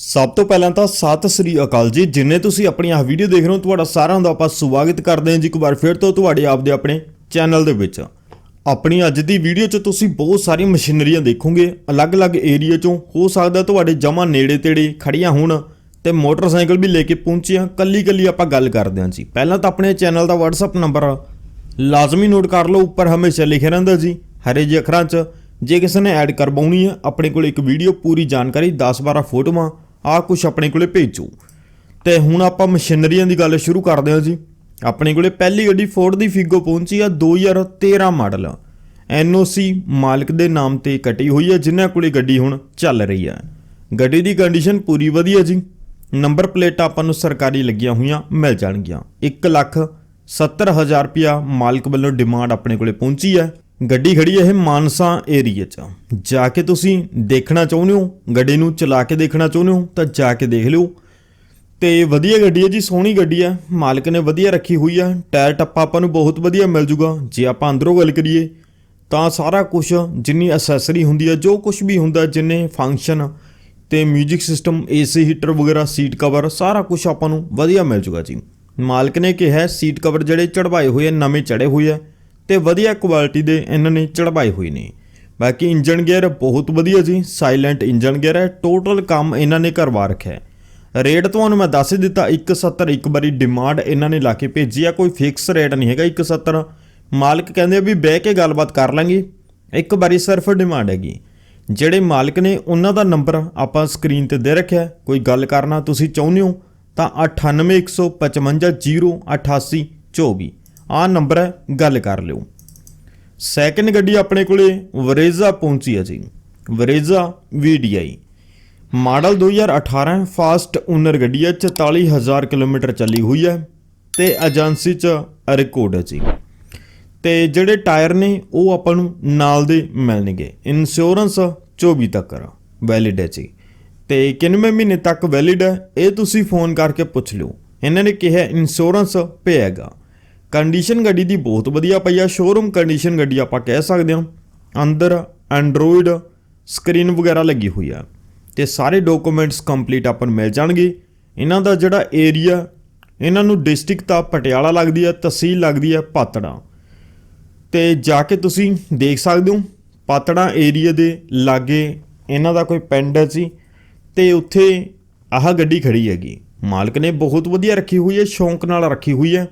ਸਭ ਤੋਂ ਪਹਿਲਾਂ ਤਾਂ ਸਤਿ ਸ੍ਰੀ ਅਕਾਲ ਜੀ। ਜਿੰਨੇ ਤੁਸੀਂ ਆਪਣੀ ਆਹ ਵੀਡੀਓ ਦੇਖ ਰਹੇ ਹੋ, ਤੁਹਾਡਾ ਸਾਰਿਆਂ ਦਾ ਆਪਾਂ ਸਵਾਗਤ ਕਰਦੇ ਹਾਂ ਜੀ ਇੱਕ ਵਾਰ ਫਿਰ ਤੋਂ ਤੁਹਾਡੇ ਆਪਦੇ ਆਪਣੇ ਚੈਨਲ ਦੇ ਵਿੱਚ। ਆਪਣੀ ਅੱਜ ਦੀ ਵੀਡੀਓ 'ਚ ਤੁਸੀਂ ਬਹੁਤ ਸਾਰੀਆਂ ਮਸ਼ੀਨਰੀਆਂ ਦੇਖੋਗੇ, ਅਲੱਗ-ਅਲੱਗ ਏਰੀਆ 'ਚੋਂ। ਹੋ ਸਕਦਾ ਤੁਹਾਡੇ ਜਮਾ ਨੇੜੇ-ਤੇੜੇ ਖੜੀਆਂ ਹੋਣ ਤੇ ਮੋਟਰਸਾਈਕਲ ਵੀ ਲੈ ਕੇ ਪਹੁੰਚੀਆਂ ਕੱਲੀ-ਕੱਲੀ ਆਪਾਂ ਗੱਲ ਕਰਦੇ ਹਾਂ ਜੀ। ਪਹਿਲਾਂ ਤਾਂ ਆਪਣੇ ਚੈਨਲ ਦਾ WhatsApp ਨੰਬਰ ਲਾਜ਼ਮੀ ਨੋਟ ਕਰ ਲਓ, ਉੱਪਰ ਹਮੇਸ਼ਾ ਲਿਖਿਆ ਰਹਿੰਦਾ ਜੀ, ਹਰੇ ਜਿਹੇ ਅੱਖਰਾਂ 'ਚ। ਜੇ ਕਿਸੇ ਨੇ ਐਡ ਕਰਵਾਉਣੀ ਹੈ, ਆਪਣੇ ਕੋਲ ਇੱਕ ਵੀਡੀਓ ਪੂਰੀ ਜਾਣਕਾਰੀ 10-12 ਫੋਟੋਆਂ ਆਹ ਕੁਝ ਆਪਣੇ ਕੋਲੇ ਭੇਜੋ। ਤੇ ਹੁਣ ਆਪਾਂ ਮਸ਼ੀਨਰੀਆਂ ਦੀ ਗੱਲ ਸ਼ੁਰੂ ਕਰਦੇ ਹਾਂ ਜੀ। ਆਪਣੇ ਕੋਲੇ ਪਹਿਲੀ ਗੱਡੀ ਫੋਰਡ ਦੀ ਫਿਗੋ ਪਹੁੰਚੀ ਆ 2013 ਮਾਡਲ। NOC ਮਾਲਕ ਦੇ ਨਾਮ ਤੇ ਕੱਟੀ ਹੋਈ ਹੈ ਜਿਨ੍ਹਾਂ ਕੋਲੇ ਗੱਡੀ ਹੁਣ ਚੱਲ ਰਹੀ ਹੈ ਗੱਡੀ ਦੀ ਕੰਡੀਸ਼ਨ ਪੂਰੀ ਵਧੀਆ ਜੀ। ਨੰਬਰ ਪਲੇਟ ਆਪਾਂ ਨੂੰ ਸਰਕਾਰੀ ਲੱਗੀਆਂ ਹੋਈਆਂ, ਮਿਲ ਜਾਣਗੀਆਂ। 1 ਲੱਖ 70000 ਰੁਪਿਆ ਮਾਲਕ ਵੱਲੋਂ ਡਿਮਾਂਡ ਆਪਣੇ ਕੋਲੇ ਪਹੁੰਚੀ ਹੈ ਗੱਡੀ ਖੜੀ ਹੈ ਇਹ ਮਾਨਸਾ ਏਰੀਆ 'ਚ। ਜਾ ਕੇ ਤੁਸੀਂ ਦੇਖਣਾ ਚਾਹੁੰਦੇ ਹੋ, ਗੱਡੀ ਨੂੰ ਚਲਾ ਕੇ ਦੇਖਣਾ ਚਾਹੁੰਦੇ ਹੋ, ਤਾਂ ਜਾ ਕੇ ਦੇਖ ਲਿਓ। ਤੇ ਵਧੀਆ ਗੱਡੀ ਹੈ ਜੀ, ਸੋਹਣੀ ਗੱਡੀ ਹੈ, ਮਾਲਕ ਨੇ ਵਧੀਆ ਰੱਖੀ ਹੋਈ ਹੈ, ਟਾਇਰ ਟੱਪਾ ਆਪਾਂ ਨੂੰ ਬਹੁਤ ਵਧੀਆ ਮਿਲ ਜੂਗਾ। ਜੇ ਆਪਾਂ ਅੰਦਰੋਂ ਗੱਲ ਕਰੀਏ, ਤਾਂ ਸਾਰਾ ਕੁਝ ਜਿੰਨੀ ਐਸੈਸਰੀ ਹੁੰਦੀ ਹੈ, ਜੋ ਕੁਝ ਵੀ ਹੁੰਦਾ, ਜਿੰਨੇ ਫੰਕਸ਼ਨ ਤੇ 뮤직 ਸਿਸਟਮ ਏਸੀ ਹੀਟਰ ਵਗੈਰਾ ਸੀਟ ਕਵਰ ਸਾਰਾ ਕੁਝ ਆਪਾਂ ਨੂੰ ਵਧੀਆ ਮਿਲ ਜੂਗਾ ਜੀ। ਮਾਲਕ ਨੇ ਕਿਹਾ ਸੀਟ ਕਵਰ ਜਿਹੜੇ ਚੜਵਾਏ ਹੋਏ ਨਵੇਂ ਚੜੇ ਹੋਏ ਆ। ਤੇ ਵਧੀਆ ਕੁਆਲਿਟੀ ਦੇ ਇਹਨਾਂ ਨੇ ਚੜਵਾਏ ਹੋਏ ਨੇ। ਬਾਕੀ ਇੰਜਨ ਗੇਅਰ ਬਹੁਤ ਵਧੀਆ ਜੀ ਸਾਇਲੈਂਟ ਇੰਜਨ ਗੇਅਰ ਹੈ ਟੋਟਲ ਕੰਮ ਇਹਨਾਂ ਨੇ ਕਰਵਾ ਰੱਖਿਆ ਹੈ। ਰੇਟ ਤੁਹਾਨੂੰ ਮੈਂ ਦੱਸ ਹੀ ਦਿੱਤਾ 170 ਇੱਕ ਵਾਰੀ ਡਿਮਾਂਡ ਇਹਨਾਂ ਨੇ ਲਾ ਕੇ ਭੇਜੀ ਆ, ਕੋਈ ਫਿਕਸ ਰੇਟ ਨਹੀਂ ਹੈਗਾ 170 ਮਾਲਕ ਕਹਿੰਦੇ ਆ ਵੀ ਬਹਿ ਕੇ ਗੱਲਬਾਤ ਕਰ ਲਾਂਗੇ, ਇੱਕ ਵਾਰੀ ਸਿਰਫ ਡਿਮਾਂਡ ਹੈਗੀ। ਜਿਹੜੇ ਮਾਲਕ ਨੇ ਉਹਨਾਂ ਦਾ ਨੰਬਰ ਆਪਾਂ ਸਕਰੀਨ ਤੇ ਦੇ ਰੱਖਿਆ, ਕੋਈ ਗੱਲ ਕਰਨਾ ਤੁਸੀਂ ਚਾਹੁੰਦੇ ਹੋ ਤਾਂ 9815508824 ਆਹ ਨੰਬਰ ਹੈ, ਗੱਲ ਕਰ ਲਿਓ। ਸੈਕਿੰਡ ਗੱਡੀ ਆਪਣੇ ਕੋਲੇ ਵਰੇਜ਼ਾ ਪਹੁੰਚੀ ਹੈ ਜੀ। Brezza VDI model 2018 fast owner ਗੱਡੀ ਹੈ 44000 ਕਿਲੋਮੀਟਰ ਚੱਲੀ ਹੋਈ ਹੈ ਤੇ ਏਜੰਸੀ ਚ ਰਿਕਾਰਡ ਹੈ ਜੀ। ਤੇ ਜਿਹੜੇ ਟਾਇਰ ਨੇ, ਉਹ ਆਪਾਂ ਨੂੰ ਨਾਲ ਦੇ ਮਿਲਣਗੇ। ਇੰਸ਼ੋਰੈਂਸ 24 ਤੱਕ ਵੈਲਿਡ ਹੈ ਜੀ। ਤੇ ਕਿੰਨਵੇਂ ਮਹੀਨੇ ਤੱਕ ਵੈਲਿਡ ਹੈ, ਇਹ ਤੁਸੀਂ ਫੋਨ ਕਰਕੇ ਪੁੱਛ ਲਿਓ। ਇਹਨਾਂ ਨੇ ਕਿਹਾ ਇੰਸ਼ੋਰੈਂਸ ਪਏਗਾ। ਕੰਡੀਸ਼ਨ ਗੱਡੀ ਦੀ ਬਹੁਤ ਵਧੀਆ ਪਈ ਆ ਸ਼ੋਰੂਮ ਕੰਡੀਸ਼ਨ ਗੱਡੀ ਆਪਾਂ ਕਹਿ ਸਕਦੇ ਹਾਂ। ਅੰਦਰ ਐਂਡਰੋਇਡ ਸਕਰੀਨ ਵਗੈਰਾ ਲੱਗੀ ਹੋਈ ਆ ਤੇ ਸਾਰੇ ਡਾਕੂਮੈਂਟਸ ਕੰਪਲੀਟ ਆਪਾਂ ਨੂੰ ਮਿਲ ਜਾਣਗੇ। ਇਹਨਾਂ ਦਾ ਜਿਹੜਾ ਏਰੀਆ ਇਹਨਾਂ ਨੂੰ ਡਿਸਟ੍ਰਿਕਟ ਤਾਂ ਪਟਿਆਲਾ ਲੱਗਦੀ ਆ, ਤਹਿਸੀਲ ਲੱਗਦੀ ਆ ਪਾਤੜਾ। ਤੇ ਜਾ ਕੇ ਤੁਸੀਂ ਦੇਖ ਸਕਦੇ ਹੋ, ਪਾਤੜਾ ਏਰੀਆ ਦੇ ਲਾਗੇ ਇਹਨਾਂ ਦਾ ਕੋਈ ਪਿੰਡ ਹੈ ਜੀ ਤੇ ਉੱਥੇ ਆਹ ਗੱਡੀ ਖੜੀ ਹੈਗੀ। ਮਾਲਕ ਨੇ ਬਹੁਤ ਵਧੀਆ ਰੱਖੀ ਹੋਈ ਹੈ ਸ਼ੌਂਕ ਨਾਲ ਰੱਖੀ ਹੋਈ ਹੈ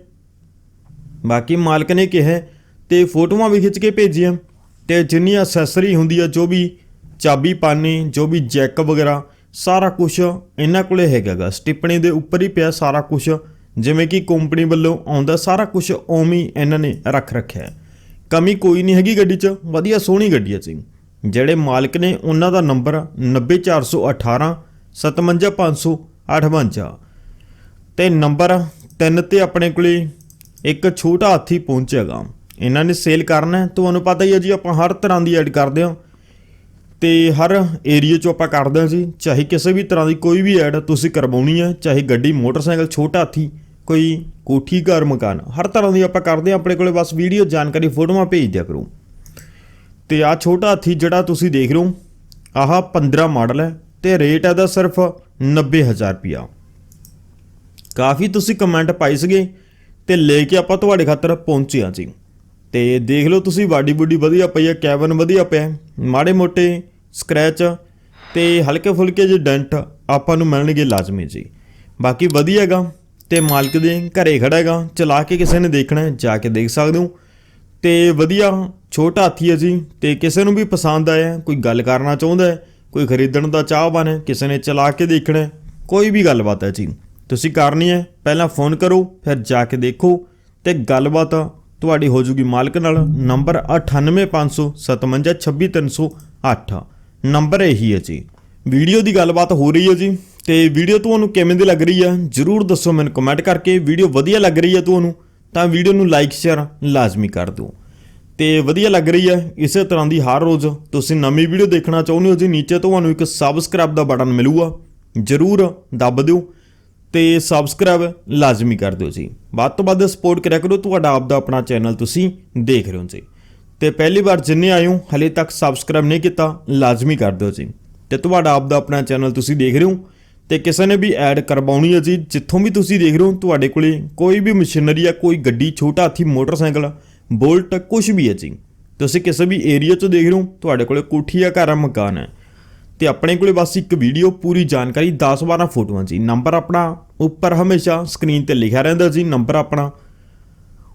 ਬਾਕੀ ਮਾਲਕ ਨੇ ਕਿਹਾ ਤੇ ਫੋਟੋਆਂ ਵੀ ਖਿੱਚ ਕੇ ਭੇਜੀਆਂ ਤੇ ਜਿੰਨੀ ਅਸੈਸਰੀ ਹੁੰਦੀ ਆ ਜੋ ਵੀ ਚਾਬੀ ਪਾਣੀ ਜੋ ਵੀ ਜੈਕ ਵਗੈਰਾ, ਸਾਰਾ ਕੁਝ ਇਹਨਾਂ ਕੋਲੇ ਹੈਗਾਗਾ ਸਟਿੱਪਣੀ ਦੇ ਉੱਪਰ ਹੀ ਪਿਆ ਸਾਰਾ ਕੁਝ ਜਿਵੇਂ ਕਿ ਕੰਪਨੀ ਵੱਲੋਂ ਆਉਂਦਾ ਸਾਰਾ ਕੁਝ ਉਵੇਂ ਇਹਨਾਂ ਨੇ ਰੱਖ ਰੱਖਿਆ ਕਮੀ ਕੋਈ ਨਹੀਂ ਹੈਗੀ ਗੱਡੀ 'ਚ, ਵਧੀਆ ਸੋਹਣੀ ਗੱਡੀ ਹੈ ਜੀ। ਜਿਹੜੇ ਮਾਲਕ ਨੇ ਉਹਨਾਂ ਦਾ ਨੰਬਰ 90418 57558 ਤੇ ਨੰਬਰ 3 ਤੇ ਆਪਣੇ ਕੋਲੇ ਇੱਕ ਛੋਟਾ ਹਾਥੀ ਪਹੁੰਚੇਗਾ। ਇਹਨਾਂ ਨੇ ਸੇਲ ਕਰਨਾ ਹੈ। ਤੁਹਾਨੂੰ ਪਤਾ ਹੀ ਹੈ ਜੀ, ਆਪਾਂ ਹਰ ਤਰ੍ਹਾਂ ਦੀ ਐਡ ਕਰਦੇ ਹਾਂ। ਤੇ ਹਰ ਏਰੀਆ 'ਚੋਂ ਆਪਾਂ ਕਰਦੇ ਹਾਂ ਜੀ। ਚਾਹੇ ਕਿਸੇ ਵੀ ਤਰ੍ਹਾਂ ਦੀ ਕੋਈ ਵੀ ਐਡ ਤੁਸੀਂ ਕਰਵਾਉਣੀ ਹੈ, ਚਾਹੇ ਗੱਡੀ, ਮੋਟਰਸਾਈਕਲ, ਛੋਟਾ ਹਾਥੀ, ਕੋਈ ਕੋਠੀ, ਘਰ, ਮਕਾਨ, ਹਰ ਤਰ੍ਹਾਂ ਦੀ ਆਪਾਂ ਕਰਦੇ ਹਾਂ। ਆਪਣੇ ਕੋਲੇ ਬਸ ਵੀਡੀਓ ਜਾਣਕਾਰੀ, ਫੋਟੋਆਂ ਭੇਜ ਦਿਆ ਕਰੋ। ਤੇ ਆ ਛੋਟਾ ਹਾਥੀ ਜਿਹੜਾ ਤੁਸੀਂ ਦੇਖ ਰਹੇ ਹੋ, ਆਹ 15 ਮਾਡਲ ਹੈ ਤੇ ਰੇਟ ਇਹਦਾ ਸਿਰਫ 90000 ਰੁਪਿਆ ਕਾਫੀ ਤੁਸੀਂ ਕਮੈਂਟ ਪਾਈ ਸੀਗੇ। ਤੇ ਲੈ ਕੇ ਆਪਾਂ ਤੁਹਾਡੇ ਖਾਤਰ ਪਹੁੰਚੇ ਹਾਂ ਜੀ। ਤੇ ਦੇਖ ਲਓ ਤੁਸੀਂ ਬਾਡੀ ਬੁੱਡੀ ਵਧੀਆ ਪਈ ਹੈ, ਕੈਬਨ ਵਧੀਆ ਪਿਆ ਮਾੜੇ ਮੋਟੇ ਸਕ੍ਰੈਚ ਤੇ ਹਲਕੇ ਫੁਲਕੇ ਜਿਹੇ ਡੈਂਟ ਆਪਾਂ ਨੂੰ ਮਿਲਣਗੇ ਲਾਜ਼ਮੀ ਜੀ। ਬਾਕੀ ਵਧੀਆ ਹੈਗਾ, ਤੇ ਮਾਲਕ ਦੇ ਘਰੇ ਖੜਾ ਹੈਗਾ, ਚਲਾ ਕੇ ਕਿਸੇ ਨੇ ਦੇਖਣਾ ਜਾ ਕੇ ਦੇਖ ਸਕਦੇ ਹੋ। ਤੇ ਵਧੀਆ ਛੋਟਾ ਹਾਥੀ ਹੈ ਜੀ, ਤੇ ਕਿਸੇ ਨੂੰ ਵੀ ਪਸੰਦ ਆਇਆ, ਕੋਈ ਗੱਲ ਕਰਨਾ ਚਾਹੁੰਦਾ ਕੋਈ ਖਰੀਦਣ ਦਾ ਚਾਹਵਾਨ ਹੈ, ਕਿਸੇ ਨੇ ਚਲਾ ਕੇ ਦੇਖਣਾ ਕੋਈ ਵੀ ਗੱਲਬਾਤ ਹੈ ਜੀ। ਤੁਸੀਂ ਕਰਨੀ ਹੈ, ਪਹਿਲਾਂ ਫੋਨ ਕਰੋ, ਫਿਰ ਜਾ ਕੇ ਦੇਖੋ ਤੇ ਗੱਲਬਾਤ ਤੁਹਾਡੀ ਹੋ ਜੂਗੀ ਮਾਲਕ ਨਾਲ। ਨੰਬਰ 9855756308 ਨੰਬਰ ਇਹੀ ਹੈ ਜੀ। ਵੀਡੀਓ ਦੀ ਗੱਲਬਾਤ ਹੋ ਰਹੀ ਹੈ ਜੀ ਤੇ ਵੀਡੀਓ ਤੁਹਾਨੂੰ ਕਿਵੇਂ ਦੀ ਲੱਗ ਰਹੀ ਹੈ, ਜਰੂਰ ਦੱਸੋ ਮੈਨੂੰ ਕਮੈਂਟ ਕਰਕੇ। ਵੀਡੀਓ ਵਧੀਆ ਲੱਗ ਰਹੀ ਹੈ ਤੁਹਾਨੂੰ, ਤਾਂ ਵੀਡੀਓ ਨੂੰ ਲਾਈਕ ਸ਼ੇਅਰ ਲਾਜ਼ਮੀ ਕਰ ਦਿਓ। ਤੇ ਵਧੀਆ ਲੱਗ ਰਹੀ ਹੈ, ਇਸੇ ਤਰ੍ਹਾਂ ਦੀ ਹਰ ਰੋਜ਼ ਤੁਸੀਂ ਨਵੀਂ ਵੀਡੀਓ ਦੇਖਣਾ ਚਾਹੁੰਦੇ ਹੋ ਜੀ, ਨੀਚੇ ਤੁਹਾਨੂੰ ਇੱਕ ਸਬਸਕ੍ਰਾਈਬ ਦਾ ਬਟਨ ਮਿਲੂਗਾ। ਜਰੂਰ ਦੱਬ ਦਿਓ। ਤੇ ਸਬਸਕ੍ਰਾਈਬ ਲਾਜ਼ਮੀ ਕਰ ਦਿਓ ਜੀ। ਵੱਧ ਤੋਂ ਵੱਧ ਸਪੋਰਟ ਕਰਿਆ ਕਰੋ, ਤੁਹਾਡਾ ਆਪ ਦਾ ਆਪਣਾ ਚੈਨਲ ਤੁਸੀਂ ਦੇਖ ਰਹੇ ਹੋ ਜੀ। ਤੇ ਪਹਿਲੀ ਵਾਰ ਜਿੰਨੇ ਆਏ ਹੋ, ਹਲੇ ਤੱਕ ਸਬਸਕ੍ਰਾਈਬ ਨਹੀਂ ਕੀਤਾ, ਲਾਜ਼ਮੀ ਕਰ ਦਿਓ ਜੀ। ਤੇ ਤੁਹਾਡਾ ਆਪ ਦਾ ਆਪਣਾ ਚੈਨਲ ਤੁਸੀਂ ਦੇਖ ਰਹੇ ਹੋ, ਤੇ ਕਿਸੇ ਨੇ ਵੀ ਐਡ ਕਰਵਾਉਣੀ ਹੈ ਜੀ, ਜਿੱਥੋਂ ਵੀ ਤੁਸੀਂ ਦੇਖ ਰਹੇ ਹੋ, ਤੁਹਾਡੇ ਕੋਲੇ ਕੋਈ ਵੀ ਮਸ਼ੀਨਰੀ ਆ, ਕੋਈ ਗੱਡੀ, ਛੋਟਾ ਹਾਥੀ ਮੋਟਰਸਾਈਕਲ ਬੋਲਟ ਕੁਝ ਵੀ ਹੈ ਜੀ। ਤੁਸੀਂ ਕਿਸੇ ਵੀ ਏਰੀਆ 'ਚ ਦੇਖ ਰਹੇ ਹੋ, ਤੁਹਾਡੇ ਕੋਲੇ ਕੋਠੀ ਆ, ਘਰ ਆ, ਮਕਾਨ ਹੈ। ਤੇ ਆਪਣੇ ਕੋਲੇ ਬਸ ਇੱਕ ਵੀਡੀਓ ਪੂਰੀ ਜਾਣਕਾਰੀ 10-12 ਫੋਟੋਆਂ ਜੀ। ਨੰਬਰ ਆਪਣਾ, ਉੱਪਰ ਹਮੇਸ਼ਾ ਸਕਰੀਨ ਤੇ ਲਿਖਿਆ ਰਹਿੰਦਾ ਜੀ ਨੰਬਰ ਆਪਣਾ।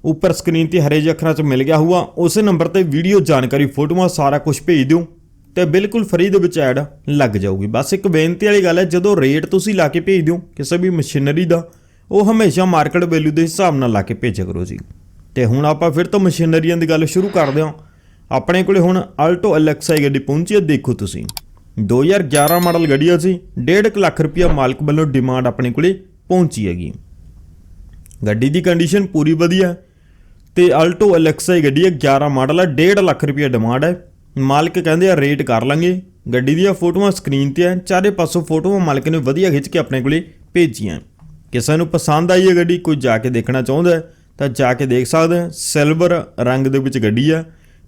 ਉੱਪਰ ਸਕਰੀਨ ਤੇ ਹਰੇ ਜਿਹੇ ਅੱਖਰਾਂ 'ਚ ਮਿਲ ਗਿਆ ਹੋਊਗਾ, ਉਸੇ ਨੰਬਰ ਤੇ ਵੀਡੀਓ ਜਾਣਕਾਰੀ, ਫੋਟੋਆਂ, ਸਾਰਾ ਕੁਝ ਭੇਜ ਦਿਓ। ਤੇ ਬਿਲਕੁਲ ਫਰੀ ਦੇ ਵਿੱਚ ਐਡ ਲੱਗ ਜਾਊਗੀ। ਬਸ ਇੱਕ ਬੇਨਤੀ ਵਾਲੀ ਗੱਲ ਹੈ, ਜਦੋਂ ਰੇਟ ਤੁਸੀਂ ਲਾ ਕੇ ਭੇਜ ਦਿਓ, ਕਿਸੇ ਵੀ ਮਸ਼ੀਨਰੀ ਦਾ, ਉਹ ਹਮੇਸ਼ਾ ਮਾਰਕੀਟ ਵੈਲਿਊ ਦੇ ਹਿਸਾਬ ਨਾਲ ਲਾ ਕੇ ਭੇਜਿਆ ਕਰੋ ਜੀ। ਤੇ ਹੁਣ ਆਪਾਂ ਫਿਰ ਤੋਂ ਮਸ਼ੀਨਰੀਆਂ ਦੀ ਗੱਲ ਸ਼ੁਰੂ ਕਰਦੇ ਹਾਂ। ਆਪਣੇ ਕੋਲੇ ਹੁਣ ਆਲਟੋ ਐਲਐਕਸਆਈ ਗੱਡੀ ਪਹੁੰਚੀ ਹੈ, ਦੇਖੋ ਤੁਸੀਂ। 2011 ਮਾਡਲ ਗੱਡੀ ਆ ਜੀ 1.5 ਲੱਖ ਰੁਪਇਆ ਮਾਲਕ ਵੱਲੋਂ ਡਿਮਾਂਡ ਆਪਣੇ ਕੋਲੇ ਪਹੁੰਚੀ ਹੈਗੀ। ਗੱਡੀ ਦੀ ਕੰਡੀਸ਼ਨ ਪੂਰੀ ਵਧੀਆ ਹੈ ਤੇ ਆਲਟੋ ਐਲਐਕਸਆਈ ਗੱਡੀ ਹੈ 11 ਮਾਡਲ ਹੈ 1.5 ਲੱਖ ਰੁਪਏ ਡਿਮਾਂਡ ਹੈ। ਮਾਲਕ ਕਹਿੰਦੇ ਆ ਰੇਟ ਕਰ ਲਾਂਗੇ। ਗੱਡੀ ਦੀਆਂ ਫੋਟੋਆਂ ਸਕਰੀਨ ਤੇ ਆ ਚਾਰੇ ਪਾਸੋਂ ਫੋਟੋਆਂ ਮਾਲਕ ਨੇ ਵਧੀਆ ਖਿੱਚ ਕੇ ਆਪਣੇ ਕੋਲੇ ਭੇਜੀਆਂ। ਕਿਸੇ ਨੂੰ ਪਸੰਦ ਆਈ ਹੈ ਗੱਡੀ, ਕੋਈ ਜਾ ਕੇ ਦੇਖਣਾ ਚਾਹੁੰਦਾ ਤਾਂ ਜਾ ਕੇ ਦੇਖ ਸਕਦਾ ਸਿਲਵਰ ਰੰਗ ਦੇ ਵਿੱਚ ਗੱਡੀ ਹੈ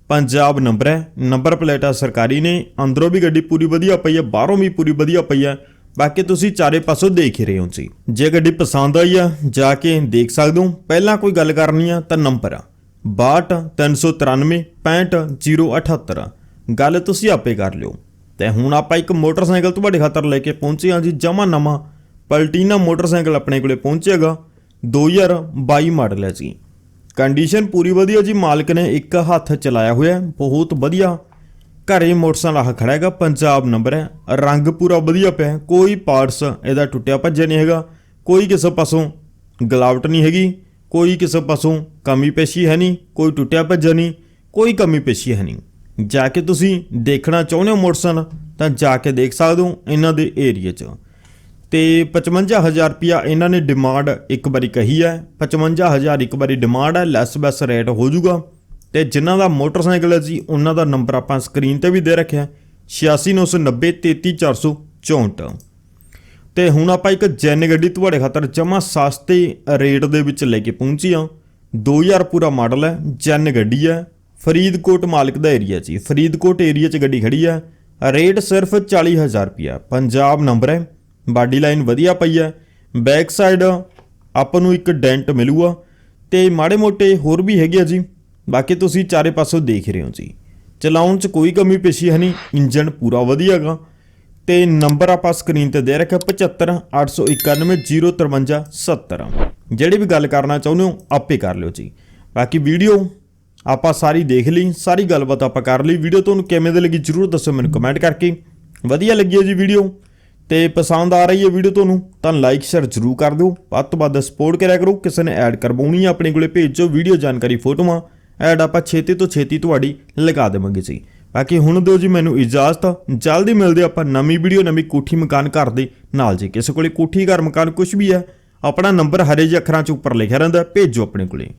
ਪੰਜਾਬ ਨੰਬਰ ਹੈ। ਨੰਬਰ ਪਲੇਟਾਂ ਸਰਕਾਰੀ ਨੇ। ਅੰਦਰੋਂ ਵੀ ਗੱਡੀ ਪੂਰੀ ਵਧੀਆ ਪਈ ਹੈ, ਬਾਹਰੋਂ ਵੀ ਪੂਰੀ ਵਧੀਆ ਪਈ ਹੈ। ਬਾਕੀ ਤੁਸੀਂ ਚਾਰੇ ਪਾਸੋਂ ਦੇਖ ਹੀ ਰਹੇ ਹੋ ਜੀ। ਜੇ ਗੱਡੀ ਪਸੰਦ ਆਈ ਆ, ਜਾ ਕੇ ਦੇਖ ਸਕਦੇ ਹੋ। ਪਹਿਲਾਂ ਕੋਈ ਗੱਲ ਕਰਨੀ ਆ ਤਾਂ ਨੰਬਰ ਆ। 62 393 65078 ਗੱਲ ਤੁਸੀਂ ਆਪੇ ਕਰ ਲਿਓ। ਤੇ ਹੁਣ ਆਪਾਂ ਇੱਕ ਮੋਟਰਸਾਈਕਲ ਤੁਹਾਡੇ ਖਾਤਰ ਲੈ ਕੇ ਪਹੁੰਚੇ ਹਾਂ ਜੀ, ਜਮਾ ਨਵਾਂ। ਪਲਟੀਨਾ ਮੋਟਰਸਾਈਕਲ ਆਪਣੇ ਕੋਲੇ ਪਹੁੰਚੇਗਾ। 2022 ਮਾਡਲ ਹੈ ਜੀ। ਕੰਡੀਸ਼ਨ ਪੂਰੀ ਵਧੀਆ ਜੀ, ਮਾਲਕ ਨੇ ਇੱਕ ਹੱਥ ਚਲਾਇਆ ਹੋਇਆ ਬਹੁਤ ਵਧੀਆ। ਘਰੇ ਮੋਟਰਸਾਈਕਲ ਆਹ ਖੜਾ ਹੈਗਾ, ਪੰਜਾਬ ਨੰਬਰ ਹੈ। ਰੰਗ ਪੂਰਾ ਵਧੀਆ ਪਿਆ ਕੋਈ ਪਾਰਟਸ ਇਹਦਾ ਟੁੱਟਿਆ ਭੱਜਿਆ ਨਹੀਂ ਹੈਗਾ। ਕੋਈ ਕਿਸੇ ਪਾਸੋਂ ਗਲਾਵਟ ਨਹੀਂ ਹੈਗੀ, ਕੋਈ ਕਿਸੇ ਪਾਸੋਂ ਕਮੀ ਪੇਸ਼ੀ ਹੈ ਨਹੀਂ, ਕੋਈ ਟੁੱਟਿਆ ਭੱਜਿਆ ਨਹੀਂ, ਕੋਈ ਕਮੀ ਪੇਸ਼ੀ ਹੈ ਨਹੀਂ। ਜਾ ਕੇ ਤੁਸੀਂ ਦੇਖਣਾ ਚਾਹੁੰਦੇ ਹੋ ਮੋਟਰਸਾਈਕਲ, ਤਾਂ ਜਾ ਕੇ ਦੇਖ ਸਕਦੇ ਹੋ ਇਹਨਾਂ ਦੇ ਏਰੀਆ 'ਚ। ਤੇ 55000 ਰੁਪਿਆ ਇਹਨਾਂ ਨੇ ਡਿਮਾਂਡ ਇੱਕ ਵਾਰੀ ਕਹੀ ਹੈ। 55000 ਇੱਕ ਵਾਰੀ ਡਿਮਾਂਡ ਹੈ ਲੈਸ ਬੈਸ ਰੇਟ ਹੋ ਜਾਊਗਾ। ਤੇ ਜਿਨ੍ਹਾਂ ਦਾ ਮੋਟਰਸਾਈਕਲ ਹੈ ਜੀ, ਉਹਨਾਂ ਦਾ ਨੰਬਰ ਆਪਾਂ ਸਕਰੀਨ ਤੇ ਵੀ ਦੇ ਰੱਖਿਆ 8690 33464 ਤੇ ਹੁਣ ਆਪਾਂ ਇੱਕ ਜੈਨ ਗੱਡੀ ਤੁਹਾਡੇ ਖਾਤਰ ਜਮਾ ਸਸਤੇ ਰੇਟ ਦੇ ਵਿੱਚ ਲੈ ਕੇ ਪਹੁੰਚੀ ਆ 2000 ਪੂਰਾ ਮਾਡਲ ਹੈ, ਜੈਨ ਗੱਡੀ ਹੈ। ਫਰੀਦਕੋਟ ਮਾਲਕ ਦਾ ਏਰੀਆ ਜੀ, ਫਰੀਦਕੋਟ ਏਰੀਆ 'ਚ ਗੱਡੀ ਖੜੀ ਹੈ। ਰੇਟ ਸਿਰਫ 40000 ਰੁਪਿਆ ਪੰਜਾਬ ਨੰਬਰ ਹੈ। ਬਾਡੀ ਲਾਈਨ ਵਧੀਆ ਪਈ ਹੈ। ਬੈਕ ਸਾਈਡ ਆਪਾਂ ਨੂੰ ਇੱਕ ਡੈਂਟ ਮਿਲੂਗਾ ਤੇ ਮਾੜੇ ਮੋਟੇ ਹੋਰ ਵੀ ਹੈਗੇ ਆ ਜੀ। ਬਾਕੀ ਤੁਸੀਂ ਚਾਰੇ ਪਾਸੋਂ ਦੇਖ ਰਹੇ ਹੋ ਜੀ। ਚਲਾਉਣ 'ਚ ਕੋਈ ਕਮੀ ਪੇਸ਼ੀ ਹੈ ਨਹੀਂ। ਇੰਜਨ ਪੂਰਾ ਵਧੀਆ ਹੈਗਾ। ਤੇ ਨੰਬਰ ਆਪਾਂ ਸਕਰੀਨ ਤੇ ਦੇ ਰੱਖਿਆ 75 891 053 70 ਜਿਹੜੀ ਵੀ ਗੱਲ ਕਰਨਾ ਚਾਹੁੰਦੇ ਹੋ, ਆਪੇ ਕਰ ਲਿਓ ਜੀ। ਬਾਕੀ ਵੀਡੀਓ ਆਪਾਂ ਸਾਰੀ ਦੇਖ ਲਈ, ਸਾਰੀ ਗੱਲਬਾਤ ਆਪਾਂ ਕਰ ਲਈ। ਵੀਡੀਓ ਤੁਹਾਨੂੰ ਕਿਵੇਂ ਦੀ ਲੱਗੀ ਜਰੂਰ ਦੱਸੋ ਮੈਨੂੰ ਕਮੈਂਟ ਕਰਕੇ। ਵਧੀਆ ਲੱਗੀ ਹੈ ਜੀ ਵੀਡੀਓ। ਤੇ ਪਸੰਦ ਆ ਰਹੀ ਹੈ ਵੀਡੀਓ ਤੁਹਾਨੂੰ, ਤਾਂ ਲਾਈਕ ਸ਼ੇਅਰ ਜਰੂਰ ਕਰ ਦਿਓ। ਵੱਧ ਤੋਂ ਵੱਧ ਸਪੋਰਟ ਕਰਿਆ ਕਰੋ। ਕਿਸੇ ਨੇ ਐਡ ਕਰਵਾਉਣੀ ਹੈ ਆਪਣੇ ਕੋਲੇ ਭੇਜੋ ਵੀਡੀਓ ਜਾਣਕਾਰੀ ਫੋਟੋਆਂ ਐਡ ਆਪਾਂ ਛੇਤੀ ਤੋਂ ਛੇਤੀ ਤੁਹਾਡੀ ਲਗਾ ਦੇਵਾਂਗੇ ਜੀ। ਬਾਕੀ ਹੁਣ ਦਿਓ ਜੀ ਮੈਨੂੰ ਇਜਾਜ਼ਤ। ਜਲਦੀ ਮਿਲਦੇ ਆਪਾਂ ਨਵੀਂ ਵੀਡੀਓ ਨਵੀਂ ਕੋਠੀ ਮਕਾਨ ਘਰ ਦੇ ਨਾਲ ਜੀ। ਕਿਸੇ ਕੋਲੇ ਕੋਠੀ, ਘਰ ਮਕਾਨ ਕੁਝ ਵੀ ਹੈ, ਆਪਣਾ ਨੰਬਰ ਹਰੇ ਜਿਹੇ ਅੱਖਰਾਂ 'ਚ ਉੱਪਰ ਲਿਖਿਆ ਰਹਿੰਦਾ ਭੇਜੋ ਆਪਣੇ ਕੋਲੇ।